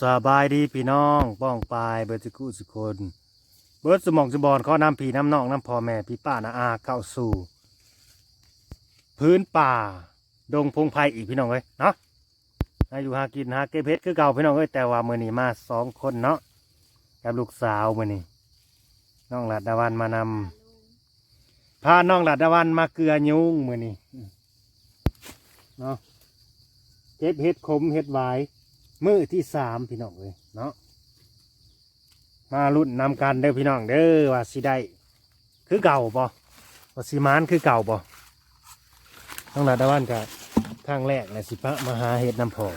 สบายดีพี่น้องป้องปลายเบิร์ตกุสุคน เบิร์ตสมองสบอนข้อนำพี่น้ำนองน้ำพ่อแม่พี่ป้านาอาเข้าสู่ พื้นป่า ดงพงไพ่อีกพี่น้องเอ้ยเนาะอายู่หากินหาเก็บเพชรคือเก่าพี่น้องเอ้ยแต่ว่ามือนี้มาสองคนเนาะกับลูกสาวมือนี้น้องหลัดดาวันมานำพาน้องหลัดดาวันมาเกลือยุงมือนี้เนาะเก็บเห็ดขมเห็ดหวาย มือที่สามพี่น้องเลยเนาะมารุ่นนำกันเด้อพี่น้องเด้อว่าสิได้คือเก่าปะว่าสิมานคือเก่าปะต้องลาดาวันกับข้างแรกเลยสิพระมาหาเห็ดน้ำผอง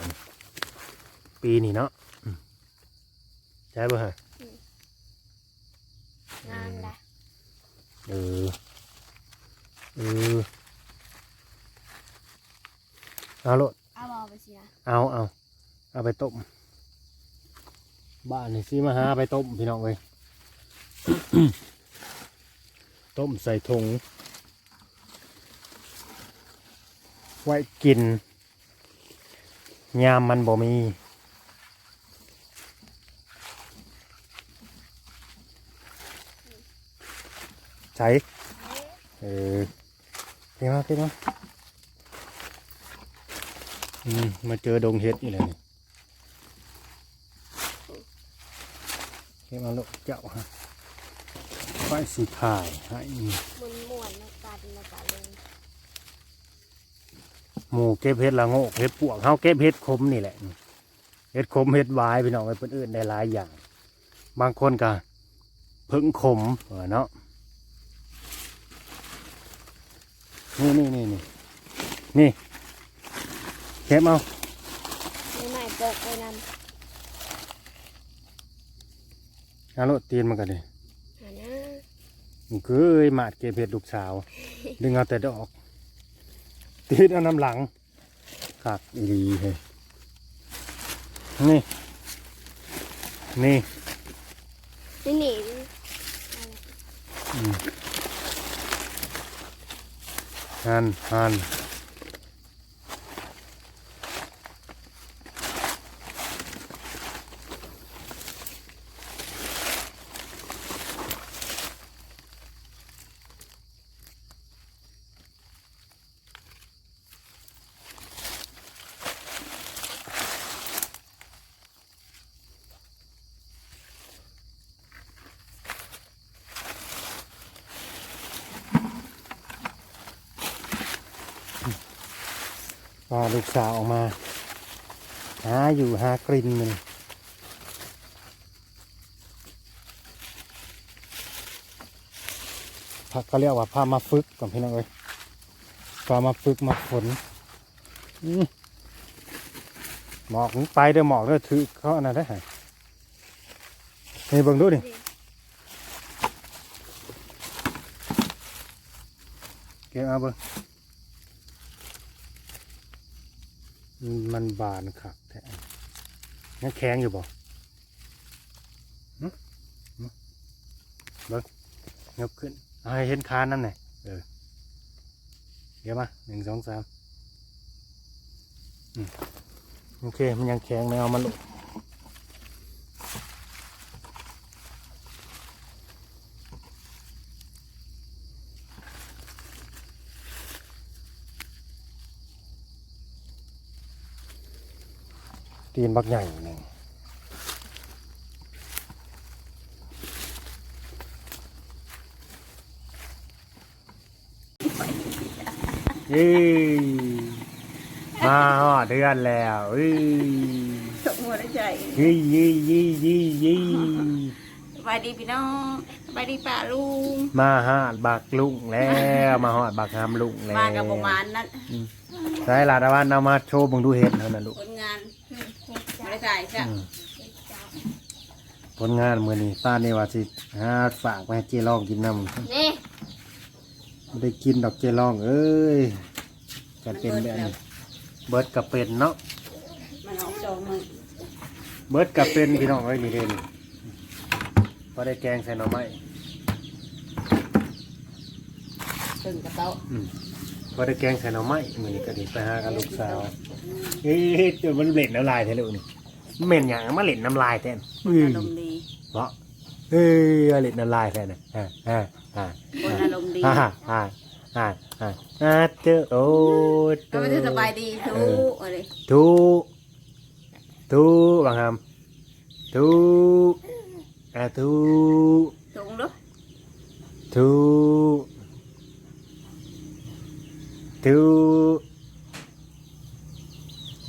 ปีนี้เนาะอืมใช่ป่ะฮะงานละเออเออเอาโลดเอาบอไปเสียเอาเอา เอาไปต้มบ้านนี่สิมาหาไปต้มพี่น้องเลยต้มใส่ถุงไว้กิน ยามมันบ่มีใช้เออเก่งมากเก่งมากอืมมาเจอดงเห็ดอีกแล้วนี่ ก่งมาลูกเจ้าฮะไฟสีถ่ายให้มุนม่วนๆนะกันนะกันเลยหมูเก็บเห็ดละโงกเห็ดปวกเฮาเก็บเห็ดขมนี่แหละเห็ดขมเห็ดหวายพี่น้องไอ้เพิ่นอื่นได้หลายอย่าง บางคนก็เพิ่งขมเออเนาะนี่นี่นี่นี่นี่เก็บเอาไม่ใหม่ปกไปน เอาโลดตีนมันกันดิำหานะมันเคยมาดเก็บเห็ดลูกสาว ดึงเอาแต่ดอก ตีนเอาน้ำหลังขักอีดีเลยนี่ นี่ นี่หนีอืมหันหัน พาลูกสาวออกมา หาอยู่หากลิ่นมันพักก็เรียกว่าพามาฝึกก่อนพี่น้องเอ้ยพามาฝึกมาฝนหมอกไปเด้อหมอกเด้อถือเขาอันนั้นได้ไหนี่เบิ่งดูดิเก็บเอาเบิ่ง มันบานขักแท้งั้นแข็งอยู่บ่เบิ้งยกขึ้นเอาให้เห็นคานนั่นไงเออเดี๋ยวมาหนึ่งสองสามอืมโอเค มันยังแข็งไม่เอามันลง ตีนบักใหญ่หนึ่งเอ้ยมาฮอดเดือนแล้วเอ้ยสมหัวใจยี่ยี่ยี่ยี่ยี่สบายดีพี่น้องสบายดีป่าลุง มาฮอดบักลุงแล้ว มาฮอดบักฮามลุงแล้วมากับประมาณนั้นใช่ลาดาวันเอามาโชว์เบังดูเห็ดเท่านั้นลูกผลงาน ไม่ได้ถ่ายใช่อืมผลงานมือนี้ป้านี่ว่าสิหาฝากไปให้เจร้องกินน้ำนี่ไม่ได้กินดอกเจร้องเอ้ยกันเป็นแบบนี้เบิร์ดกับเป็นเนาะมันออกจองมือเบิร์ดกับเป็นพี่น้องเอ้ยนี่เด่นพอได้แกงใส่หน่อไม้ตึงกระโต๊ะอืมพอได้แกงใส่หน่อไม้มือนี้ก็ดีไปหากับลูกสาวเฮ้ยเดี๋ยวมันเบล็ดแล้วลายเท่าลูกนี่ เหม็นอย่างมาเล่นน้ำลายแทนเอ้ยอารมณ์ดีเพราะเอ้ยมาเล่นน้ำลายแทนนะอ่าอ่าอ่าคนอารมณ์ดีอ่าอ่าอ่าอ่าอ่าเจอโอ้ก็ไม่ได้สบายดีทุกอะไรทูทูบางคำทูอ่าทูตรงด้วยทูทู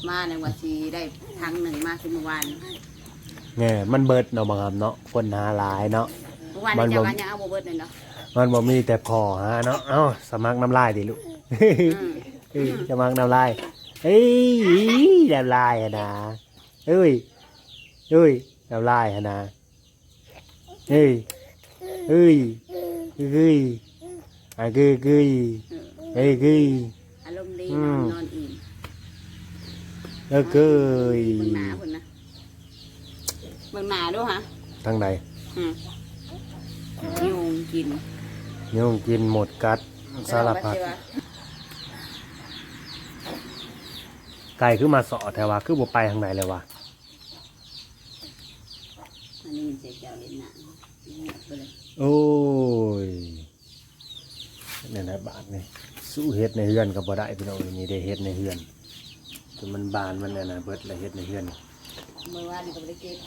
มาในวันที่ได้ทางหนึ่งมาคือเมื่อวานเนี่ยมันเบิดเนาะบางคำเนาะคนหาหลายเนาะ เมื่อวานมันนี้บ่เจะวันยังเอาโบเบิร์ตเลยเนาะมันบ่มีแต่พอฮะเนาะเอ้าสมัครน้ำลายดิลูก อืมเอ้ยสมัครน้ำลายเอ้ยน้ำลายอะนะเอ้ยเอ้ยน้ำลายอะนะเอ้ยเอ้ยเอ้ยอะเกยเกยเออเอ้ยเกยอารมณ์ดีอืนอมนนอนอิ่ม เออเกยเบิ่งหนาคนนะเบิ่งหนาด้วยฮะทางใดอืมยุงกินยุงกินหมดกัดสารพัดแล้วว่าไก่คือมาเสาะแต่ว่าคือบ่ไปทางไหนเลยวะอันนี้เสียเจ้าเล่นหนังเงียบไปเลยโอ้ยนี่นะบาทนี่สู้เฮ็ดในเฮือนก็บ่ได้พี่น้องนี่ได้เฮ็ดในเฮือนจ นมันบานมันน่ะนะเบิดแล้วเฮ็ดในเฮือนเมื่อวานนี่ก็ไม่ได้เก็บ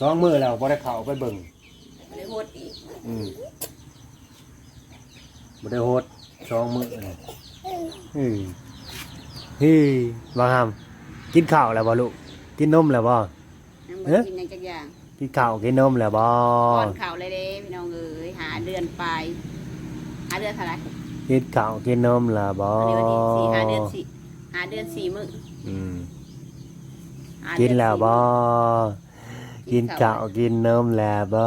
สองมื้อแล้วบ่ได้เข้าไปเบิ่งไม่ได้โหดอีกอืมบ่ได้โฮดสองมื้อเลยเฮ้ยเฮ้ยบ่ห้ามกินข้าวแล้วบ่ลูกกินนมแล้วบ่ยังไม่เอ๊ะกินหยังจักอย่างกินข้าวกินนมแล้วบ่ป้อนข่าวเลยเด้พี่น้องเอ้ยหาเดือนไปหาเดือนเท่าไหร่กินข้าวกินนมแล้วบ่อันนี้วันที่สี่หาเดือนสี่ หาเดือนสี่มื้ออืมหากิเดืนอแล้วบ่สี่กินข้าวกินนมแล้วบ่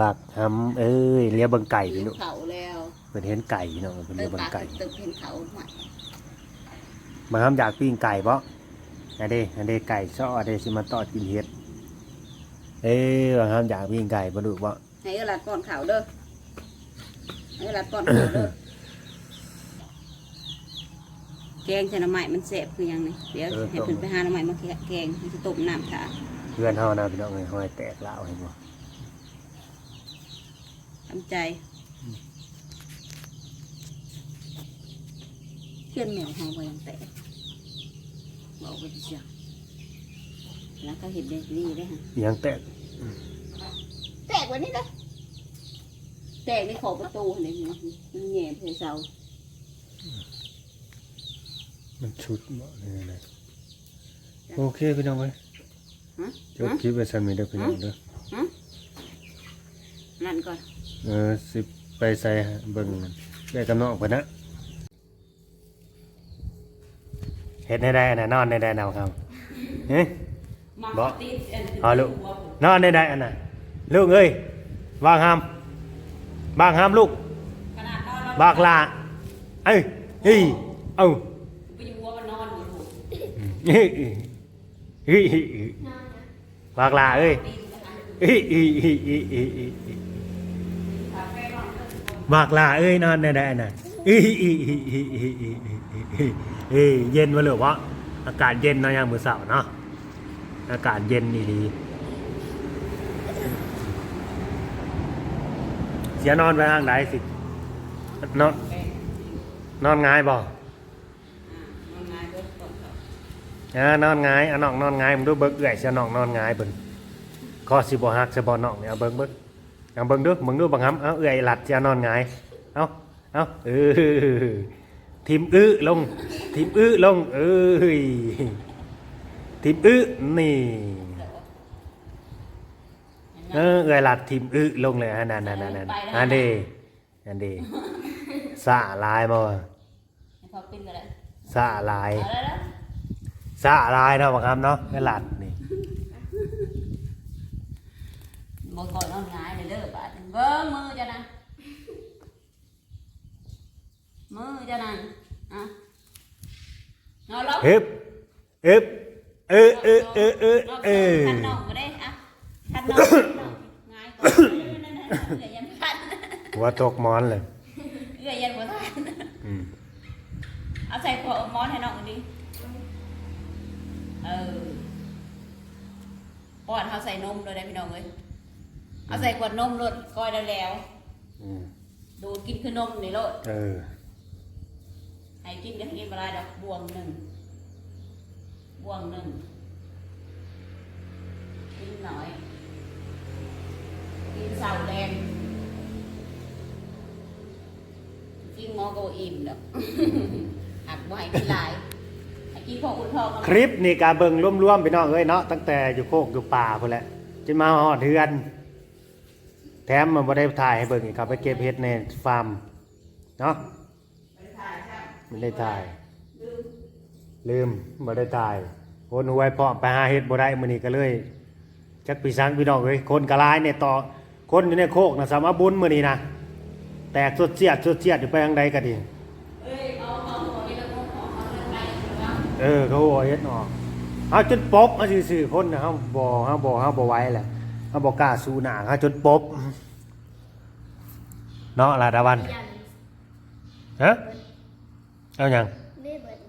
บักหำเอ้ยเลี้ยงเบังไก่กิพี่นลูกเขาแล้วเพิ่นเห็นไก่เนาะเพิ่นเติเลี้ยมงเบัปางกไก่ตึกเห็นเขาหมดบังหำอยากปิ้งไก่บ่อันนี้อันนี้ไก่ซ้ออันนี้สิมาตอดกินเฮ็ดเอ้ยบังหำอยากปิ้งไก่บ่ลูกบ่ให้เอรัดป้อนข่าวเด้อให้เอรัดป้อนข่าวเด้อ แกงใส่น้ำใหม่มันแสบคือหยังนี่เดี๋ยวให้เพิ่นไปหาน้ำใหม่มาแกงให้สิต้มน้ำถ่าเพื่อนเฮานะพี่น้องเอ้ยห้อยแตกลาวให้บ่ทำใจเพื่อนแมวเฮาบ่ยังแตกบอกไปดิจ้ะแล้วก็เห็นแบบนี้ได้อฮะอิหยังแตกแตกวันนี้เลยแตกในขอบประตูนี่มันแหง่เพเสา มันชุดบ่นี่นะโอเคพี่น้องเอ้ยฮะจบคลิปไว้ซั่นมีเด้อพี่น้องเด้อนั่นก่อนเออสิไปใส่เบิ่งนั่นได้กำนองเพิ่นนะเฮ็ดได้ได้น่ะนอนได้ได้แนวครับเฮ้ยบ่เอาลูกนอนได้ได้อันน่ะลูกเอ้ยบางหามบางหามลูกบากลาเอ้ยเฮ้ยเอ้า เฮ้ยเฮ้บอกลาเอ้ยบอกลาเอ้ยนอนได้ได้นเย็นมาเลยวะอากาศเย็นนะยางมือเช้าเนาะอากาศเย็นดีดีเสียนอนไปทางไหนสินอนนอนง่ายบ่ อ่านอนง่ายเอานอกนอนง่ายมึงดูเบิ่งเอื้อยเสียนอกนอนง่ายเบิ่นคอสิบ่ฮักสิบ่นอกเนี่ยเอาเบิ่งเบิ่งเอาเบิ่งดูมึงดูบังคับเอาเอื้อยหลัดเสียนอนง่ายเอาเอาเออทีมอื้อลงทีมอื้อลงเอ้ยทีมอื้อนี่เออเอื้อยหลัดทีมอื้อลงเลยอันนั้นนั่นนั่นนั่นอันเดอันเดสาลายบ่ให้เขาปิ้นกันเลยสาลายเอาแล้ว สาลายเนาะบังคับเนาะเอื้อยหลัดนี่บ่ก่อนนอนง่ายเลยเด้อบาดเบิ้งมือจ้ะนะมือจ้ะนั่นอะนอนแล้วฮึบฮึบเออเออเออเออเออคันน้องก็ได้อะคันน้องง่ายกว่าเอื้อยยันคันหัวตกหมอนเลยเอื้อยยันบ่ทันอืมเอาใส่หัวมอนให้น้องดิ เออป้อนเขาใส่นมเลยได้พี่น้องเลยเอาใส่ขวดนมรดก้อยได้แล้วอืมดูดกินคือนมนี่โลดเออให้กินกันกินเวลาดอกบวงหนึ่งบวงหนึ่งกินหน่อยกินเสาแดงกินหมอโกอิ่มดอกหักบ่ให้กินหลาย ให้กินพออุ่นทอคลิปนี่การเบิงร่วมๆพี่น้องเอ้ยเนาะตั้งแต่อยู่โคกอยู่ป่าพุ่นแหละจนมาฮอดเฮือน แถมมันบ่ได้ถ่ายให้เบิ่งอีกครับไปเก็บเห็ดในฟาร์มเนาะไม่ได้ถ่ายลืมบ่ได้ถ่ายคนหวยเพาะไปหาเห็ดบ่ได้มื้อนี้ก็เลยจักปีสังพี่น้องเอ้ยคนกะลายเนี่ยต่อคนอยู่ในโคกนะสามารถบุญมื้อนี้นะแตกสุดเสียดสุดเสียดอยู่ไปทางใดก็ดี เออเขาบอกเฮ็ดออกเอาจนปบเอาซื่อๆคนนะเฮาบ่เฮาบ่เฮาบ่ไหวแหละเฮาบ่กล้าสู้หน้าเฮาจนปบเนาะลาดาวันยันฮะเอาหยังได้เบิดเลย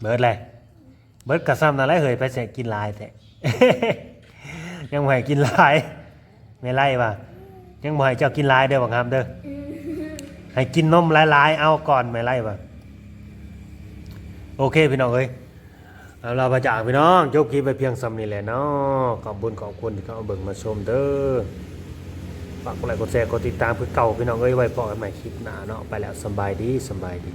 เบิดเลยเบิดกระซ้ำนั่นแหละเฮ้ยไปแสกินหลายแต่ยังบ่ให้กินหลายไม่ไล่ว่ะยังบ่ให้เจ้ากินหลายเด้อบังคับเด้อให้กินนมหลายๆเอาก่อนไม่ไล่ว่ะ โอเคพี่น้องเอ้ยเราปรามาจากพี่น้องจบคลิปไปเพียงสำนี้แหละเนาะขอบคุญขอบคุณที่เข้ามาเบิ่งมาชมเด้อฝากกดไลค์กดแชร์กดติดตามเพื่อเก่าพี่น้องเอ้ยไว้พอกันใหม่คลิปหน้าเนาะไปแล้วสบายดีสบายดี